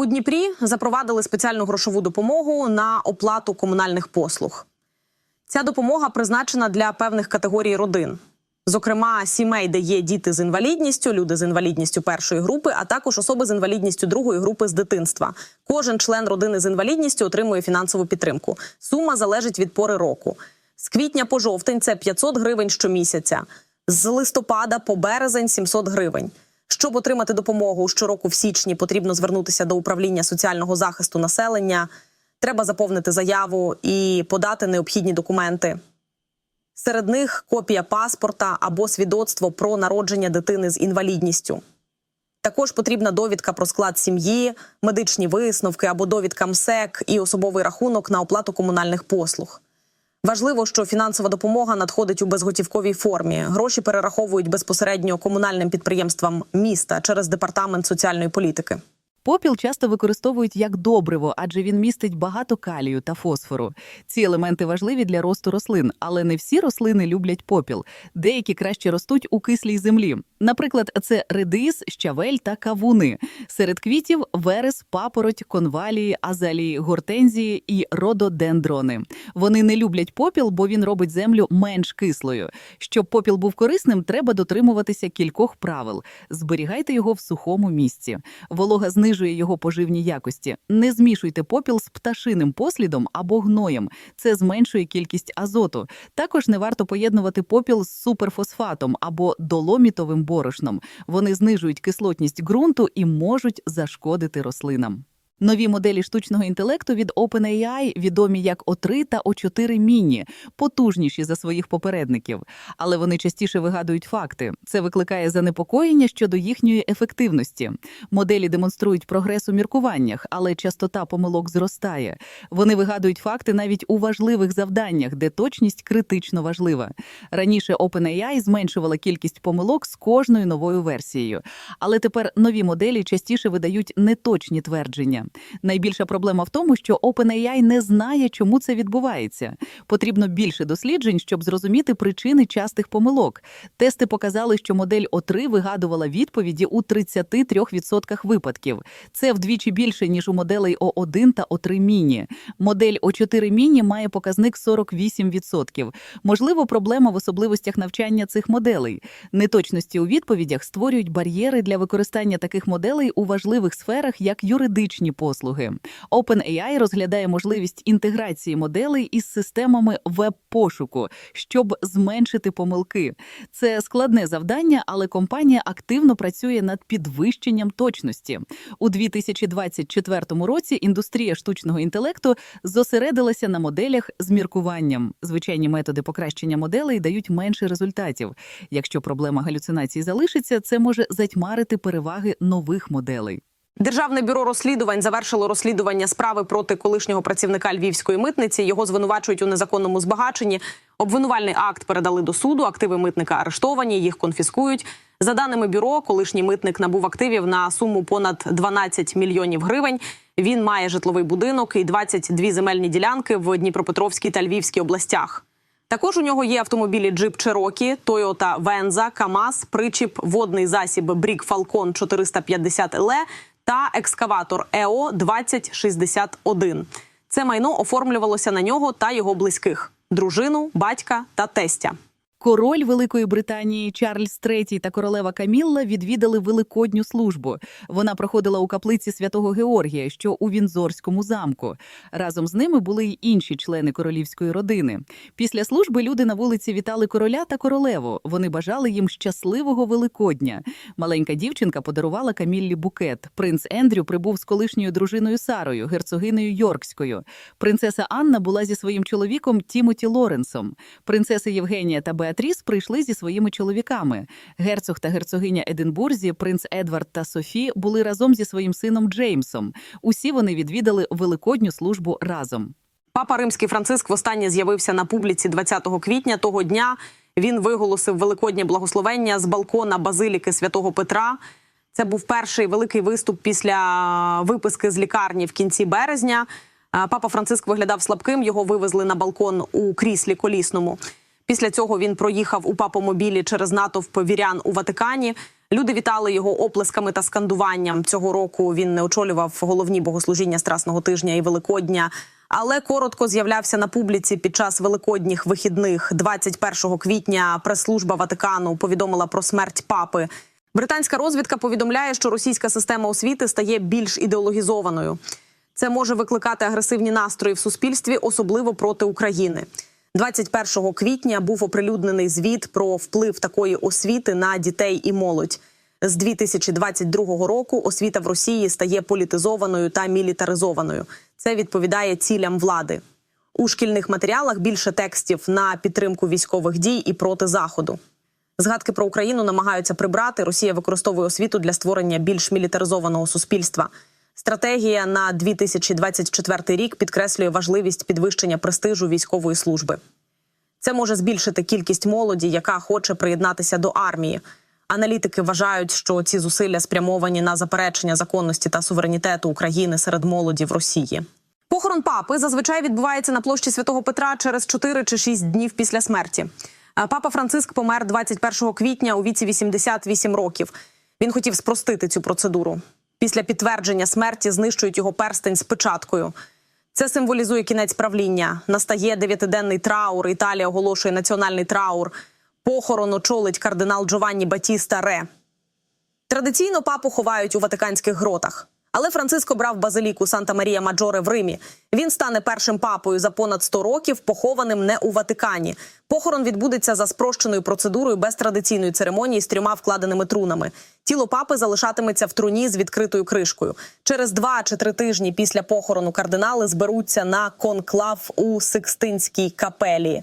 У Дніпрі запровадили спеціальну грошову допомогу на оплату комунальних послуг. Ця допомога призначена для певних категорій родин, зокрема сімей, де є діти з інвалідністю, люди з інвалідністю першої групи, а також особи з інвалідністю другої групи з дитинства. Кожен член родини з інвалідністю отримує фінансову підтримку. Сума залежить від пори року. З квітня по жовтень це 500 гривень щомісяця, з листопада по березень 700 гривень. Щоб отримати допомогу щороку в січні, потрібно звернутися до управління соціального захисту населення. Треба заповнити заяву і подати необхідні документи. Серед них копія паспорта або свідоцтво про народження дитини з інвалідністю. Також потрібна довідка про склад сім'ї, медичні висновки або довідка МСЕК і особовий рахунок на оплату комунальних послуг. Важливо, що фінансова допомога надходить у безготівковій формі. Гроші перераховують безпосередньо комунальним підприємствам міста через департамент соціальної політики. Попіл часто використовують як добриво, адже він містить багато калію та фосфору. Ці елементи важливі для росту рослин, але не всі рослини люблять попіл. Деякі краще ростуть у кислій землі. Наприклад, це редис, щавель та кавуни. Серед квітів верес, папороть, конвалії, азалії, гортензії і рододендрони. Вони не люблять попіл, бо він робить землю менш кислою. Щоб попіл був корисним, треба дотримуватися кількох правил. Зберігайте його в сухому місці. Волога знижує його поживні якості. Не змішуйте попіл з пташиним послідом або гноєм. Це зменшує кількість азоту. Також не варто поєднувати попіл з суперфосфатом або доломітовим борошном. Вони знижують кислотність ґрунту і можуть зашкодити рослинам. Нові моделі штучного інтелекту від OpenAI відомі як O3 та O4 Mini, потужніші за своїх попередників, але вони частіше вигадують факти. Це викликає занепокоєння щодо їхньої ефективності. Моделі демонструють прогрес у міркуваннях, але частота помилок зростає. Вони вигадують факти навіть у важливих завданнях, де точність критично важлива. Раніше OpenAI зменшувала кількість помилок з кожною новою версією, але тепер нові моделі частіше видають неточні твердження. Найбільша проблема в тому, що OpenAI не знає, чому це відбувається. Потрібно більше досліджень, щоб зрозуміти причини частих помилок. Тести показали, що модель O3 вигадувала відповіді у 33% випадків. Це вдвічі більше ніж у моделей O1 та O3 Mini. Модель O4 Mini має показник 48%. Можливо, проблема в особливостях навчання цих моделей. Неточності у відповідях створюють бар'єри для використання таких моделей у важливих сферах, як юридичні послуги. OpenAI розглядає можливість інтеграції моделей із системами веб-пошуку, щоб зменшити помилки. Це складне завдання, але компанія активно працює над підвищенням точності. У 2024 році індустрія штучного інтелекту зосередилася на моделях з міркуванням. Звичайні методи покращення моделей дають менше результатів. Якщо проблема галюцинацій залишиться, це може затьмарити переваги нових моделей. Державне бюро розслідувань завершило розслідування справи проти колишнього працівника львівської митниці. Його звинувачують у незаконному збагаченні. Обвинувальний акт передали до суду. Активи митника арештовані, їх конфіскують. За даними бюро, колишній митник набув активів на суму понад 12 мільйонів гривень. Він має житловий будинок і 22 земельні ділянки в Дніпропетровській та Львівській областях. Також у нього є автомобілі Jeep Cherokee, Toyota Venza, КАМАЗ, причіп, водний засіб Брік Falcon 450 LE та екскаватор ЕО 2061. Це майно оформлювалося на нього та його близьких: дружину, батька та тестя. Король Великої Британії Чарльз III та королева Камілла відвідали великодню службу. Вона проходила у каплиці святого Георгія, що у Вінзорському замку. Разом з ними були й інші члени королівської родини. Після служби люди на вулиці вітали короля та королеву. Вони бажали їм щасливого Великодня. Маленька дівчинка подарувала Каміллі букет. Принц Ендрю прибув з колишньою дружиною Сарою, герцогинею Йоркською. Принцеса Анна була зі своїм чоловіком Тімоті Лоренсом. Принцеса Євгенія та Беатріс прийшли зі своїми чоловіками. Герцог та герцогиня Единбурзі, принц Едвард та Софі були разом зі своїм сином Джеймсом. Усі вони відвідали великодню службу разом. Папа Римський Франциск востаннє з'явився на публіці 20 квітня. Того дня він виголосив великоднє благословення з балкона базиліки святого Петра. Це був перший великий виступ після виписки з лікарні в кінці березня. Папа Франциск виглядав слабким. Його вивезли на балкон у кріслі колісному. Після цього він проїхав у папомобілі через натовп вірян у Ватикані. Люди вітали його оплесками та скандуванням. Цього року він не очолював головні богослужіння Страсного тижня і Великодня, але коротко з'являвся на публіці під час великодніх вихідних. 21 квітня прес-служба Ватикану повідомила про смерть папи. Британська розвідка повідомляє, що російська система освіти стає більш ідеологізованою. Це може викликати агресивні настрої в суспільстві, особливо проти України. 21 квітня був оприлюднений звіт про вплив такої освіти на дітей і молодь. З 2022 року освіта в Росії стає політизованою та мілітаризованою. Це відповідає цілям влади. У шкільних матеріалах більше текстів на підтримку військових дій і проти заходу. Згадки про Україну намагаються прибрати. Росія використовує освіту для створення більш мілітаризованого суспільства. Стратегія на 2024 рік підкреслює важливість підвищення престижу військової служби. Це може збільшити кількість молоді, яка хоче приєднатися до армії. Аналітики вважають, що ці зусилля спрямовані на заперечення законності та суверенітету України серед молоді в Росії. Похорон папи зазвичай відбувається на площі Святого Петра через 4 чи 6 днів після смерті. Е, Папа Франциск помер 21 квітня у віці 88 років. Він хотів спростити цю процедуру. Після підтвердження смерті знищують його перстень з печаткою. Це символізує кінець правління. Настає дев'ятиденний траур. Італія оголошує національний траур. Похорон очолить кардинал Джованні Батіста Ре. Традиційно папу ховають у ватиканських гротах. Але Франциско брав базиліку Санта Марія Маджоре в Римі. Він стане першим папою за понад 100 років, похованим не у Ватикані. Похорон відбудеться за спрощеною процедурою без традиційної церемонії з трьома вкладеними трунами. Тіло папи залишатиметься в труні з відкритою кришкою. Через два чи три тижні після похорону кардинали зберуться на конклав у Сикстинській капелі.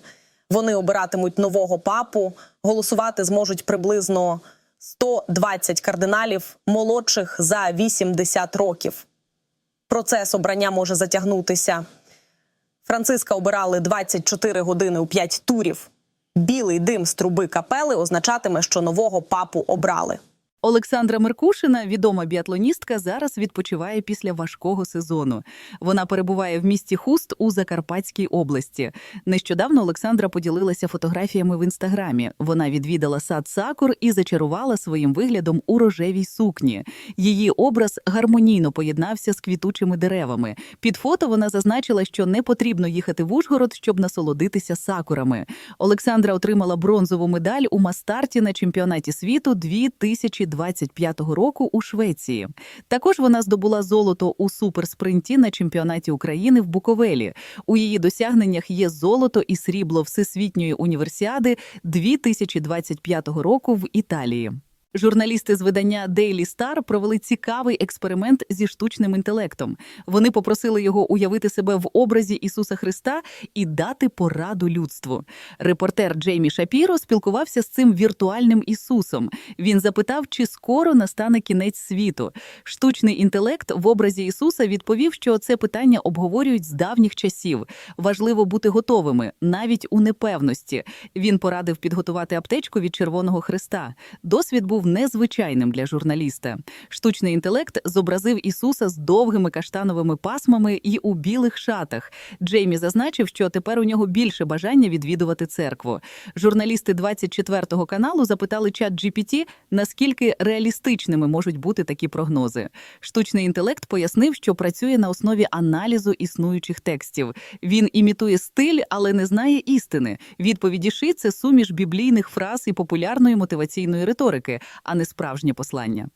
Вони обиратимуть нового папу. Голосувати зможуть приблизно 120 кардиналів молодших за 80 років. Процес обрання може затягнутися. Франциска обирали 24 години у 5 турів. Білий дим з труби капели означатиме, що нового папу обрали. Олександра Меркушина, відома біатлоністка, зараз відпочиває після важкого сезону. Вона перебуває в місті Хуст у Закарпатській області. Нещодавно Олександра поділилася фотографіями в інстаграмі. Вона відвідала сад сакур і зачарувала своїм виглядом у рожевій сукні. Її образ гармонійно поєднався з квітучими деревами. Під фото вона зазначила, що не потрібно їхати в Ужгород, щоб насолодитися сакурами. Олександра отримала бронзову медаль у мастарті на чемпіонаті світу 2025 року у Швеції. Також вона здобула золото у суперспринті на чемпіонаті України в Буковелі. У її досягненнях є золото і срібло Всесвітньої універсіади 2025 року в Італії. Журналісти з видання Daily Star провели цікавий експеримент зі штучним інтелектом. Вони попросили його уявити себе в образі Ісуса Христа і дати пораду людству. Репортер Джеймі Шапіро спілкувався з цим віртуальним Ісусом. Він запитав, чи скоро настане кінець світу. Штучний інтелект в образі Ісуса відповів, що це питання обговорюють з давніх часів. Важливо бути готовими, навіть у непевності. Він порадив підготувати аптечку від Червоного Христа. Досвід був незвичайним для журналіста. Штучний інтелект зобразив Ісуса з довгими каштановими пасмами і у білих шатах. Джеймі зазначив, що тепер у нього більше бажання відвідувати церкву. Журналісти 24-го каналу запитали чат GPT, наскільки реалістичними можуть бути такі прогнози. Штучний інтелект пояснив, що працює на основі аналізу існуючих текстів. Він імітує стиль, але не знає істини. Відповіді Ши – це суміш біблійних фраз і популярної мотиваційної риторики, а не справжнє послання.